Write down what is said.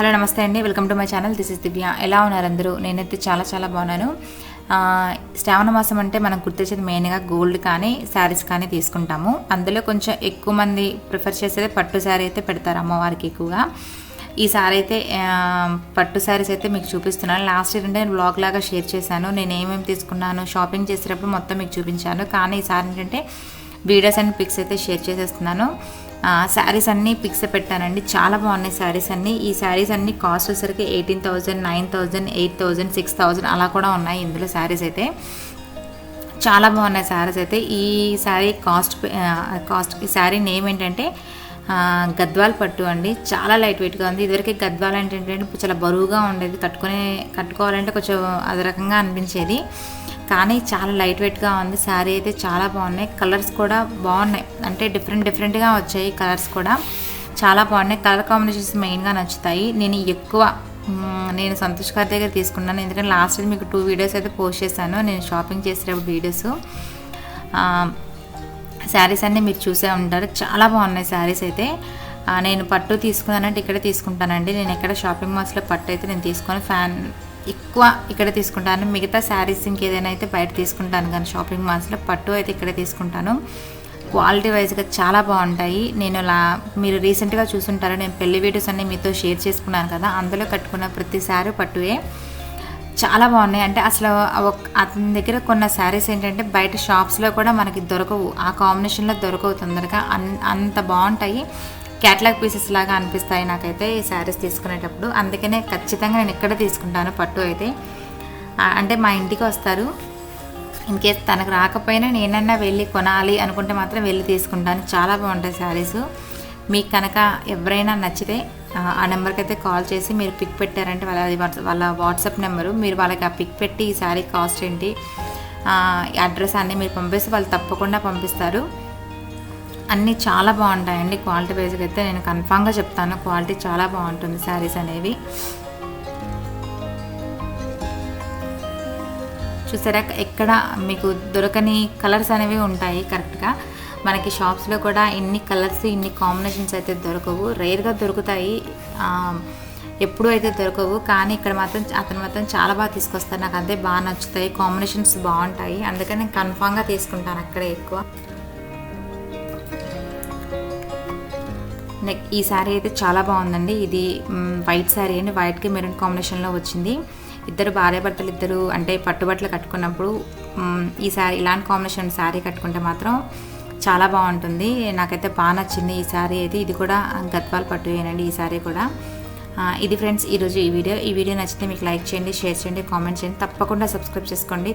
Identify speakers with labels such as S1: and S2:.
S1: Hello నమస్తే అండి. Welcome to my channel. This is Divya. ఎలా ఉన్నారు అందరూ? నేనైతే చాలా చాలా బాగున్నాను. శ్రావణ మాసం అంటే మనం గుర్తొచ్చేది మెయిన్గా గోల్డ్ కానీ శారీస్ కానీ తీసుకుంటాము. అందులో కొంచెం ఎక్కువ మంది ప్రిఫర్ చేసేది పట్టు శారీ అయితే పెడతారు అమ్మవారికి ఎక్కువగా. ఈ సారీ అయితే పట్టు శారీస్ అయితే మీకు చూపిస్తున్నాను. లాస్ట్ ఇయర్ అంటే బ్లాగ్ లాగా షేర్ చేశాను. నేను ఏమేమి తీసుకున్నాను షాపింగ్ చేసేటప్పుడు మొత్తం మీకు చూపించాను. కానీ ఈసారి ఏంటంటే వీడియోస్ అండ్ పిక్స్ అయితే షేర్ చేసేస్తున్నాను. శారీస్ అన్నీ పిక్స్ పెట్టానండి. చాలా బాగున్నాయి శారీస్ అన్నీ. ఈ శారీస్ అన్నీ కాస్ట్ వచ్చేసరికి eighteen thousand nine thousand eight thousand six thousand అలా కూడా ఉన్నాయి ఇందులో శారీస్ అయితే. చాలా బాగున్నాయి శారీస్ అయితే. ఈ శారీ కాస్ట్ కాస్ట్ ఈ శారీ నేమ్ ఏంటంటే గద్వాల్ పట్టు అండి. చాలా లైట్ వెయిట్గా ఉంది. ఇదివరకే గద్వాల్ అంటే ఏంటంటే చాలా బరువుగా ఉండేది. కట్టుకునే కట్టుకోవాలంటే కొంచెం అది రకంగా అనిపించేది. కానీ చాలా లైట్ వెయిట్గా ఉంది. శారీ అయితే చాలా బాగున్నాయి. కలర్స్ కూడా బాగున్నాయి. అంటే డిఫరెంట్ డిఫరెంట్గా వచ్చాయి కలర్స్ కూడా. చాలా బాగున్నాయి. కలర్ కాంబినేషన్స్ మెయిన్గా నచ్చుతాయి. నేను ఎక్కువ నేను సంతోష్ గారి దగ్గర తీసుకున్నాను. ఎందుకంటే లాస్ట్ టైం మీకు టూ వీడియోస్ అయితే పోస్ట్ చేశాను. నేను షాపింగ్ చేసేటప్పుడు వీడియోస్ శారీస్ అన్నీ మీరు చూసే ఉంటారు. చాలా బాగున్నాయి శారీస్ అయితే. నేను పట్టు తీసుకున్నానంటే ఇక్కడే తీసుకుంటానండి. నేను ఎక్కడ షాపింగ్ మాల్స్లో పట్టు అయితే నేను తీసుకొని ఫ్యాన్ ఎక్కువ ఇక్కడ తీసుకుంటాను. మిగతా శారీస్ ఇంకేదైనా అయితే బయట తీసుకుంటాను కానీ షాపింగ్ మాల్స్లో పట్టు అయితే ఇక్కడే తీసుకుంటాను. క్వాలిటీ వైజ్గా చాలా బాగుంటాయి. నేను లా మీరు రీసెంట్గా చూసుంటారు? నేను పెళ్ళి వీడియోస్ అన్ని మీతో షేర్ చేసుకున్నాను కదా అందులో కట్టుకున్న ప్రతి శారీ పట్టువే చాలా బాగున్నాయి. అంటే అసలు ఒక- అతని దగ్గర కొన్న శారీస్ ఏంటంటే బయట షాప్స్లో కూడా మనకి దొరకవు. ఆ కాంబినేషన్లో దొరకవు తొందరగా. అన్ అంత బాగుంటాయి. క్యాట్లాగ్ పీసెస్ లాగా అనిపిస్తాయి నాకైతే ఈ శారీస్ తీసుకునేటప్పుడు. అందుకనే ఖచ్చితంగా నేను ఇక్కడ తీసుకుంటాను పట్టు అయితే. అంటే మా ఇంటికి వస్తారు. ఇన్ కేస్ తనకు రాకపోయినా నేనన్నా వెళ్ళి కొనాలి అనుకుంటే మాత్రం వెళ్ళి తీసుకుంటాను. చాలా బాగుంటాయి శారీస్ మీకు కనుక ఎవరైనా నచ్చితే ఆ, నెంబర్కి అయితే కాల్ చేసి మీరు పిక్ పెట్టారంటే వాళ్ళ వాళ్ళ వాట్సాప్ నెంబరు. మీరు వాళ్ళకి ఆ పిక్ పెట్టి ఈ శారీ కాస్ట్ ఏంటి అడ్రస్ అన్నీ మీరు పంపిస్తే వాళ్ళు తప్పకుండా పంపిస్తారు. అన్నీ చాలా బాగుంటాయండి. క్వాలిటీ వైజ్గా అయితే నేను కన్ఫామ్గా చెప్తాను. క్వాలిటీ చాలా బాగుంటుంది శారీస్ అనేవి. చూసారా? ఎక్కడ మీకు దొరకని కలర్స్ అనేవి ఉంటాయి కరెక్ట్గా. మనకి షాప్స్లో కూడా ఇన్ని కలర్స్ ఇన్ని కాంబినేషన్స్ అయితే దొరకవు. రేర్గా దొరుకుతాయి. ఎప్పుడూ అయితే దొరకవు. కానీ ఇక్కడ మాత్రం అతను మాత్రం చాలా బాగా తీసుకొస్తారు. నాకు అదే బాగా నచ్చుతాయి. కాంబినేషన్స్ బాగుంటాయి. అందుకని నేను కన్ఫామ్గా తీసుకుంటాను అక్కడే ఎక్కువ. నెక్ ఈ శారీ అయితే చాలా బాగుందండి. ఇది వైట్ శారీ అండి. వైట్కి మెరూన్ కాంబినేషన్లో వచ్చింది. ఇద్దరు భార్యాభర్తలు ఇద్దరు అంటే పట్టుబట్టలు కట్టుకున్నప్పుడు ఈ శారీ ఇలాంటి కాంబినేషన్ శారీ కట్టుకుంటే మాత్రం చాలా బాగుంటుంది. నాకైతే బాగా నచ్చింది ఈ శారీ అయితే. ఇది కూడా గద్వాల్ పట్టువేనండి ఈ శారీ కూడా. ఇది ఫ్రెండ్స్ ఈరోజు ఈ వీడియో. ఈ వీడియో నచ్చితే మీకు లైక్ చేయండి షేర్ చేయండి కామెంట్ చేయండి. తప్పకుండా సబ్స్క్రైబ్ చేసుకోండి.